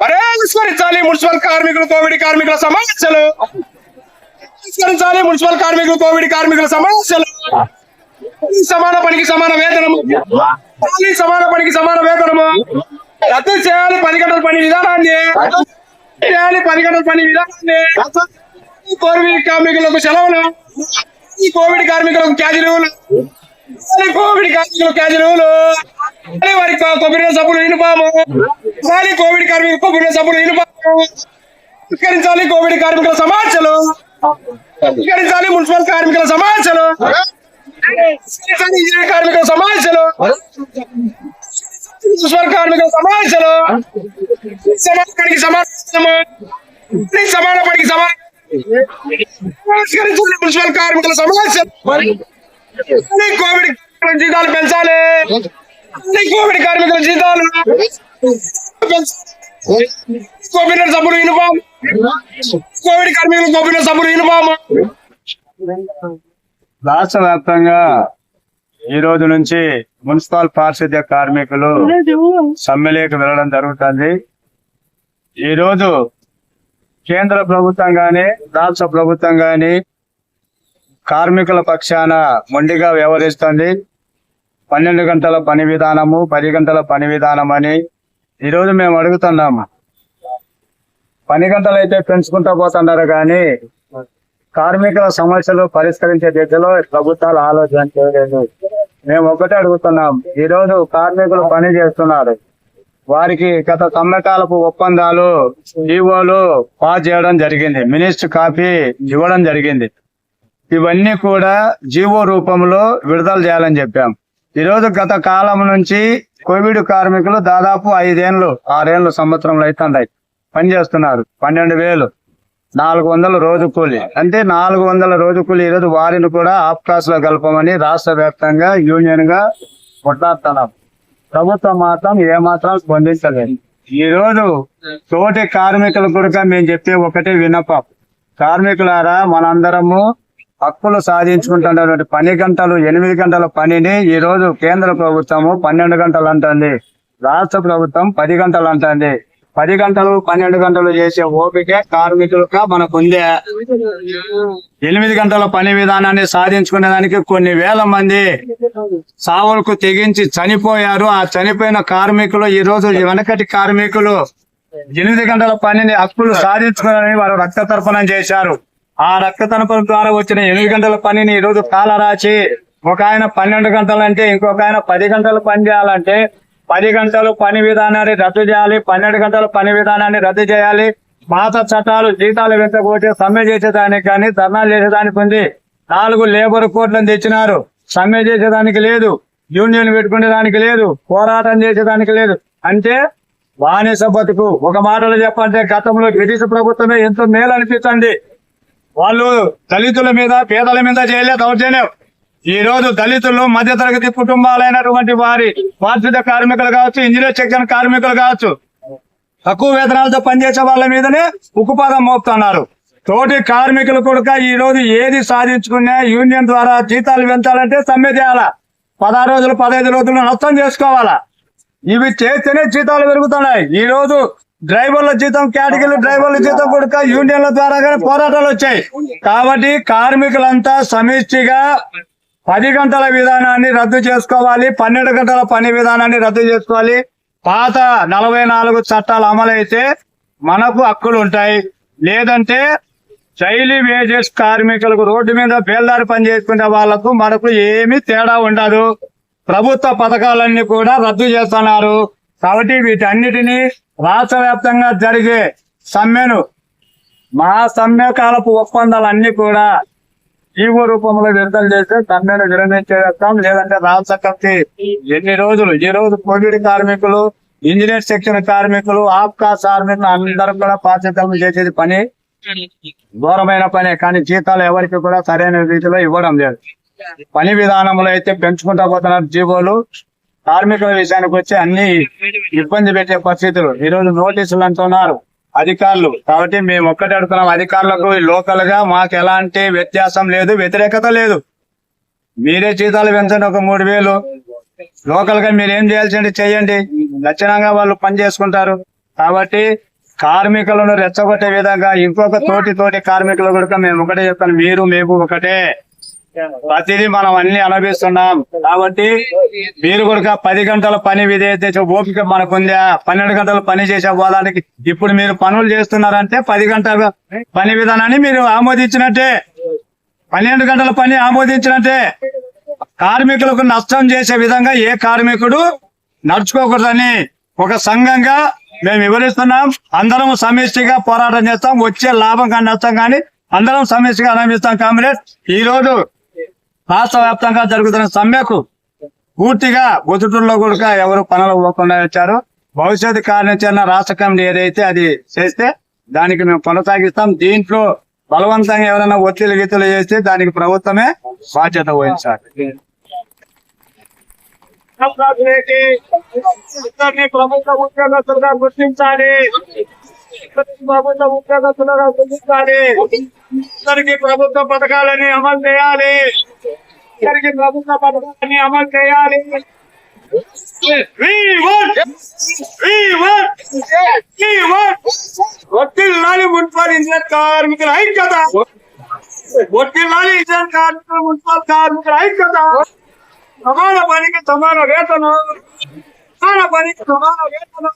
పరిష్కరించాలి మున్సిపల్ కార్మికులు కోవిడ్ కార్మికుల సమస్యలు. పరిష్కరించాలి మున్సిపల్ కార్మికులు కోవిడ్ కార్మికుల సమస్యలు. సమాన పనికి సమాన వేతనము. సమాన పనికి సమాన వేతనము. రద్దు చేయాలి పది గంటల పని విధానాన్ని. చేయాలి పది గంటల పని విధానాన్ని. కోవిడ్ కార్మికులకు సెలవులు. ఈ కోవిడ్ కార్మికులకు క్యాజులు కోవిడ్ కార్మికులకు క్యాజులువులు మళ్ళీ వారికి కొబ్బరి సబ్బులు యూనిఫాము మళ్ళీ కోవిడ్ కార్మికులకు కొబ్బరి సబ్బులు యూనిఫాము పరిష్కరించాలి కోవిడ్ కార్మికుల సమస్యలు పరిష్కరించాలి మున్సిపల్ కార్మికుల సమస్యలు పరిష్కరించాలి ఇంజనీరింగ్ కార్మికుల సమస్యలు మున్సిపల్ కార్మికుల సమస్యలు సమాన పనికి సమానము సమాన పనికి సమాన పరిష్కరించాలి మున్సిపల్ కార్మికుల సమస్యలు అన్ని కోవిడ్ జీతాలు పెంచాలి. అన్ని కోవిడ్ కార్మికుల జీతాలు. కోవిడ్ సభ్యులు యూనిఫామ్. కోవిడ్ కార్మికులు కోవిడ్ సభ్యులు యూనిఫామ్. రాష్ట్ర వ్యాప్తంగా ఈ రోజు నుంచి మున్సిపల్ పారిశుద్ధ్య కార్మికులు సమ్మెలోకి వెళ్ళడం జరుగుతుంది. ఈ రోజు కేంద్ర ప్రభుత్వం గాని రాష్ట్ర ప్రభుత్వం గాని కార్మికుల పక్షాన మొండిగా వ్యవహరిస్తుంది. పన్నెండు గంటల పని విధానము పది గంటల పని విధానం అని ఈరోజు మేము అడుగుతున్నాము. పని గంటలు అయితే పెంచుకుంటూ పోతున్నారు కానీ కార్మికుల సమస్యలు పరిష్కరించే దిశలో ప్రభుత్వాలు ఆలోచన చేయలేదు. మేము ఒకటే అడుగుతున్నాం. ఈరోజు కార్మికులు పని చేస్తున్నారు. వారికి గత సమ్మెకాలపు ఒప్పందాలు జీవోలు పాస్ చేయడం జరిగింది. మినిస్టర్ కాపీ ఇవ్వడం జరిగింది. ఇవన్నీ కూడా జీవో రూపంలో విడుదల చేయాలని చెప్పాం. ఈ రోజు గత కాలం నుంచి కోవిడ్ కార్మికులు దాదాపు ఐదేళ్ళు ఆరేళ్ళు సంవత్సరంలో అవుతున్నాయి పనిచేస్తున్నారు పన్నెండు వేలు. నాలుగు వందల రోజు కూలి. అంటే నాలుగు వందల రోజు కూలి ఈరోజు వారిని కూడా ఆఫ్ క్లాస్లో కలపమని రాష్ట్ర వ్యాప్తంగా యూనియన్గా కొట్లాడుతున్నాం. ప్రభుత్వం మాత్రం ఏమాత్రం స్పందించలేదు. ఈ రోజు తోటి కార్మికుల కూడా మేము చెప్పే ఒకటే విన్నపం. కార్మికులారా మనందరము హక్కులు సాధించుకుంటున్నటువంటి పని గంటలు ఎనిమిది గంటల పనిని ఈ రోజు కేంద్ర ప్రభుత్వము పన్నెండు గంటలు అంటుంది. రాష్ట్ర ప్రభుత్వం పది గంటలు అంటుంది. పది గంటలు పన్నెండు గంటలు చేసే ఓపిక కార్మికులుగా మనకు ఉందే ఎనిమిది గంటల పని విధానాన్ని సాధించుకునే దానికి కొన్ని వేల మంది సావులకు తెగించి చనిపోయారు. ఆ చనిపోయిన కార్మికులు ఈ రోజు వెనకటి కార్మికులు ఎనిమిది గంటల పనిని హక్కులు సాధించుకోవాలని వారు రక్త తర్పణం చేశారు. ఆ రక్త తర్పణం ద్వారా వచ్చిన ఎనిమిది గంటల పనిని ఈ రోజు కాలరాచి. ఒక ఆయన పన్నెండు గంటలంటే ఇంకొక ఆయన పది గంటలు పని చేయాలంటే పది గంటలు పని విధానాన్ని రద్దు చేయాలి పన్నెండు గంటల పని విధానాన్ని రద్దు చేయాలి. పాత చట్టాలు జీతాలు వెంటబోతే సమ్మె చేసేదానికి కానీ ధర్నాలు చేసేదానికి ఉంది. నాలుగు లేబర్ కోర్టులను తెచ్చినారు. సమ్మె చేసేదానికి లేదు. యూనియన్ పెట్టుకునే దానికి లేదు. పోరాటం చేసేదానికి లేదు. అంటే బానిస బతుకు. ఒక మాటలో చెప్పంటే గతంలో బ్రిటిష్ ప్రభుత్వమే ఎంతో మేలు అనిపిస్తుంది వాళ్ళు దళితుల మీద పేదల మీద చేయలే దౌర్జన్యం. ఈ రోజు దళితులు మధ్యతరగతి కుటుంబాలైనటువంటి వారి పారిశుద్ధ కార్మికులు కావచ్చు ఇంజనీర్ సెక్షన్ కార్మికులు కావచ్చు తక్కువ వేతనాలతో పనిచేసే వాళ్ళ మీదనే ఉక్కుపాదం మోపుతున్నారు. తోటి కార్మికులు కూడా ఈ రోజు ఏది సాధించుకున్నా యూనియన్ ద్వారా జీతాలు పెంచాలంటే సమ్మె చేయాలా. పదహారు రోజులు పదహైదు రోజులు నష్టం చేసుకోవాలా. ఇవి చేస్తేనే జీతాలు పెరుగుతున్నాయి. ఈ రోజు డ్రైవర్ల జీతం కేటగిరీ డ్రైవర్ల జీతం కూడా యూనియన్ల ద్వారా పోరాటాలు వచ్చాయి. కాబట్టి కార్మికులంతా సమిష్టిగా పది గంటల విధానాన్ని రద్దు చేసుకోవాలి పన్నెండు గంటల పని విధానాన్ని రద్దు చేసుకోవాలి. పాత నలభై నాలుగు చట్టాలు అమలైతే మనకు హక్కులు ఉంటాయి. లేదంటే శైలి వేజెస్ కార్మికులకు రోడ్డు మీద బేల్దారి పని చేసుకునే వాళ్ళకు మనకు ఏమీ తేడా ఉండదు. ప్రభుత్వ పథకాలన్నీ కూడా రద్దు చేస్తున్నారు. కాబట్టి వీటన్నిటినీ రాష్ట్ర వ్యాప్తంగా జరిగే సమ్మెను మా సమ్మె కాలపు ఒప్పందాలన్నీ కూడా జీవో రూపంలో విడుదల చేస్తే సమ్మెను విరమించేస్తాం. లేదంటే రాష్ట్ర కమిటీ ఎన్ని రోజులు? ఈ రోజు కోవిడ్ కార్మికులు ఇంజనీర్ సెక్షన్ కార్మికులు ఆప్కాస్ కార్మికులు అందరూ కూడా పాఠ్యతలు చేసేది పని. ఘోరమైన పనే కానీ జీతాలు ఎవరికి కూడా సరైన రీతిలో ఇవ్వడం లేదు. పని విధానంలో అయితే పెంచుకుంటా పోతున్నారు జీవోలు. కార్మికుల విషయానికి వచ్చి అన్ని ఇబ్బంది పెట్టే పరిస్థితులు. ఈ రోజు నోటీసులు అంటున్నారు అధికారులు. కాబట్టి మేము ఒక్కటే అడుగుతున్నాం. అధికారులకు లోకల్గా మాకు ఎలాంటి వ్యత్యాసం లేదు వ్యతిరేకత లేదు. మీరే జీతాలు పెంచండి ఒక మూడు వేలు. లోకల్గా మీరు ఏం చేయాల్సింది చేయండి. లక్షణంగా వాళ్ళు పని చేసుకుంటారు. కాబట్టి కార్మికులను రెచ్చగొట్టే విధంగా ఇంకొక తోటి తోటి కార్మికులు కూడా మేము ఒకటే చెప్తాను. మీరు మేము ఒకటే. ప్రతిదీ మనం అన్ని అనుభవిస్తున్నాం. కాబట్టి మీరు కూడా పది గంటల పని విధేయత ఓపిక మనకు ఉందా పన్నెండు గంటల పని చేసే పోదానికి ఇప్పుడు మీరు పనులు చేస్తున్నారంటే పది గంటల పని విధానాన్ని మీరు ఆమోదించినట్టే. పన్నెండు గంటల పని ఆమోదించినట్టే. కార్మికులకు నష్టం చేసే విధంగా ఏ కార్మికుడు నడుచుకోకూడదని ఒక సంఘంగా మేము వివరిస్తున్నాం. అందరం సమిష్టిగా పోరాటం చేస్తాం. వచ్చే లాభం కానీ నష్టం కానీ అందరం సమిష్టిగా అనుభవిస్తాం కామ్రేడ్. ఈ రోజు రాష్ట్ర వ్యాప్తంగా జరుగుతున్న సమ్మెకు పూర్తిగా ఒదుటూరులో కూడా ఎవరు పనులు పోకుండా వచ్చారు. భవిష్యత్తు కార్యాచరణ రాష్ట్ర కమిటీ ఏదైతే అది చేస్తే దానికి మేము కొనసాగిస్తాం. దీంట్లో బలవంతంగా ఎవరైనా ఒత్తిడి గీతలు చేస్తే దానికి ప్రభుత్వమే బాధ్యత వహించాలి. ప్రభుత్వ ఉద్యోగస్తులుగా గుర్తించాలి. ప్రభుత్వ ఉద్యోగస్తులుగా గుర్తించాలి. ఇద్దరికి ప్రభుత్వ పథకాలని అమలు చేయాలి. ఇద్దరికి ప్రభుత్వ పథకాలని అమలు చేయాలి. We మున్సిపల్ ఇంజనీర్ కార్మికుల ఐక్యత. వడ్డీలాలి ఇంజనీర్ కార్మికుల మున్సిపల్ కార్మికుల ఐక్యత. సమాన పనికి సమాన వేతనం. సమాన పనికి సమాన వేతనం.